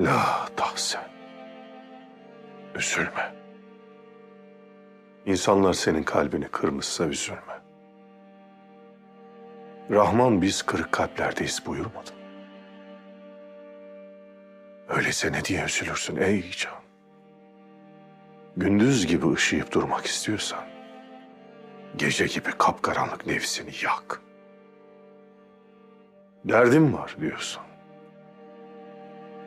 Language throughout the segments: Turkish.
La tahsen. Üzülme. İnsanlar senin kalbini kırmışsa üzülme. Rahman biz kırık kalplerdeyiz buyurmadı. Öyleyse ne diye üzülürsün ey can? Gündüz gibi ışıyıp durmak istiyorsan, gece gibi kapkaranlık nefsini yak. Derdim var diyorsun.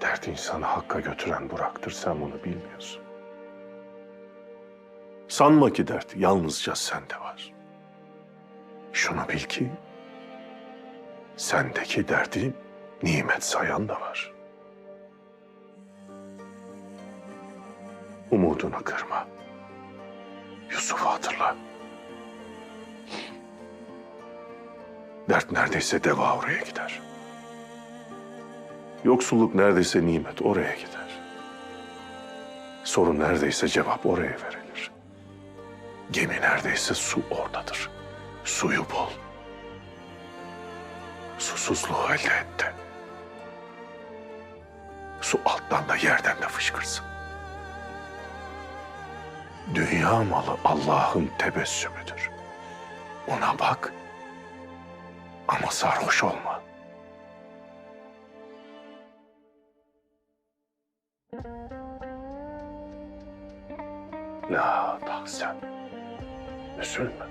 Dert insanı hakka götüren Burak'tır sen bunu bilmiyorsun. Sanma ki dert yalnızca sende var. Şunu bil ki sendeki derdi nimet sayan da var. Umudunu kırma. Yusuf'u hatırla. Dert neredeyse deva oraya gider. Yoksulluk neredeyse nimet oraya gider. Sorun neredeyse cevap oraya verilir. Gemi neredeyse su oradadır. Suyu bul. Susuzluğu elde et de. Su alttan da yerden de fışkırsın. Dünya malı Allah'ın tebessümüdür. Ona bak ama sarhoş olma. La tahsen. Üzülme.